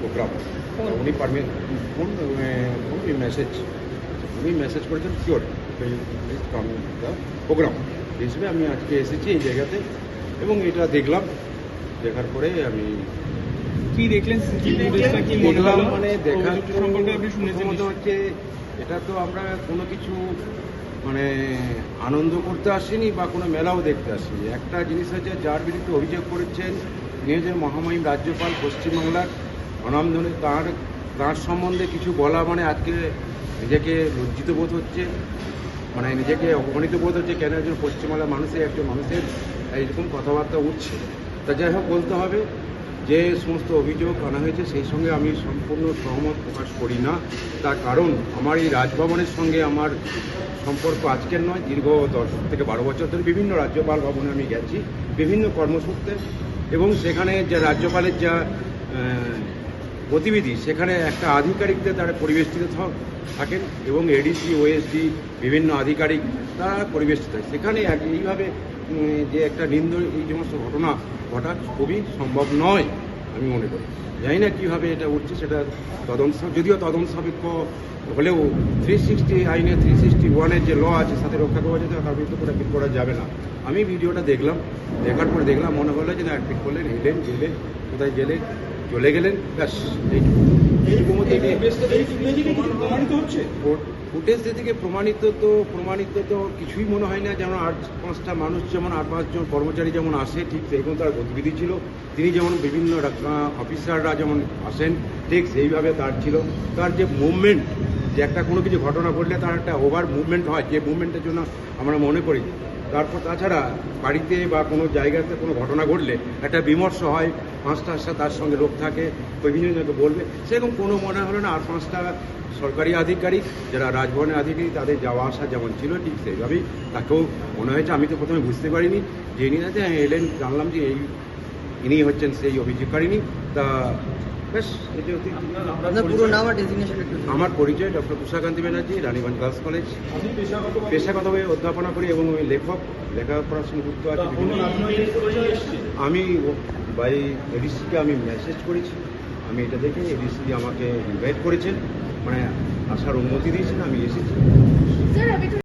Programme উনি permit phone উনি message উনি মেসেজ করেছেন শিওর দ্য প্রোগ্রাম হিসেবে আমি আজকে এসেছি এই জায়গাতে। এবং এটা দেখলাম। দেখার পরে আমি কি দেখলেন? দেখলাম? মানে দেখার অভিযুক্ত সম্পর্কে আপনি শুনেছেন হচ্ছে এটা তো আমরা কোনো কিছু মানে আনন্দ করতে আসিনি বা কোনো মেলাও দেখতে আসিনি। একটা জিনিস হচ্ছে যার বিরুদ্ধে অভিযোগ করেছেন তিনি হচ্ছেন মহামহিম রাজ্যপাল পশ্চিমবাংলার। অনামধনে তার তার সম্বন্ধে কিছু বলা মানে আজকে নিজেকে লজ্জিত বোধ হচ্ছে মানে নিজেকে অপমানিত বোধ হচ্ছে কেন একজন পশ্চিমবাংলার মানুষের, একজন মানুষের এইরকম কথাবার্তা উঠছে। তা যাই হোক, বলতে হবে যে সমস্ত অভিযোগ আনা হয়েছে, সেই সঙ্গে আমি সম্পূর্ণ সহমত প্রকাশ করি না। তার কারণ, আমার এই রাজভবনের সঙ্গে আমার সম্পর্ক আজকের নয়, দীর্ঘ দশ থেকে বারো বছর ধরে বিভিন্ন রাজ্যপাল ভবনে আমি গেছি, বিভিন্ন কর্মসূত্রে। এবং সেখানে যে রাজ্যপালের যা গতিবিধি, সেখানে একটা আধিকারিকদের তারা পরিবেষ্টিত থাকেন এবং এডিসি ওএসডি বিভিন্ন আধিকারিক তারা পরিবেষ্টিত থাকে সেখানে এইভাবে যে একটা নিন্দ এই সমস্ত ঘটনা ঘটা খুবই সম্ভব নয়, আমি মনে করি। জানি না কীভাবে এটা উঠছে, সেটা তদন্ত যদিও তদন্ত সাপেক্ষ হলেও থ্রি সিক্সটি আইনে থ্রি সিক্সটি ওয়ানের যে ল আছে, সাথে রক্ষা করা যেতে তার বিরুদ্ধে করে অ্যাপিল করা যাবে না। আমি ভিডিওটা দেখলাম, দেখার পরে দেখলাম, মনে হলো যে না অ্যাপিল করলেন এলেন গেলেন কোথায় গেলেন চলে গেলেন ব্যাস ফুটেজ থেকে প্রমাণিত তো প্রমাণিত তো কিছুই মনে হয় না যেমন আট পাঁচটা মানুষ যেমন আট পাঁচজন কর্মচারী যেমন আসে ঠিক সেরকম তার গতিবিধি ছিল। তিনি যেমন বিভিন্ন অফিসাররা যেমন আসেন ঠিক সেইভাবে তার ছিল। তার যে মুভমেন্ট যে একটা কোনো কিছু ঘটনা ঘটলে তার একটা ওভার মুভমেন্ট হয় যে মুভমেন্টের জন্য আমরা মনে করি। তারপর তাছাড়া বাড়িতে বা কোনো জায়গাতে কোনো ঘটনা ঘটলে একটা বিমর্ষ হয় পাঁচটা আসা তার সঙ্গে লোক থাকে বিভিন্ন জনকে বলবে। সেরকম কোনো মনে হলো না আর পাঁচটা সরকারি আধিকারিক যারা রাজভবনের আধিকারিক তাদের যাওয়া আসা যেমন ছিল ঠিক সেইভাবেই তাকেও মনে হয়েছে। আমি তো প্রথমে বুঝতে পারিনি। যে হ্যাঁ, এলেন জানলাম যে এই ইনি হচ্ছেন সেই অভিযোগকারিনী তা বেশ এটি অতি- আপনার পুরো নাম আর ডেজিগনেশন আমার পরিচয় doctor Tushakanti Banerjee Raniganj girls college. পেশাগত পেশাগতভাবে অধ্যাপনা করি এবং আমি লেখক লেখাপড়ার সঙ্গে যুক্ত আছি আমি বাই এডিসিকে আমি মেসেজ করেছি। আমি এটা দেখে এডিসি আমাকে ইনভাইট করেছেন মানে আসার অনুমতি দিয়েছেন আমি এসেছি। স্যার আমি একটু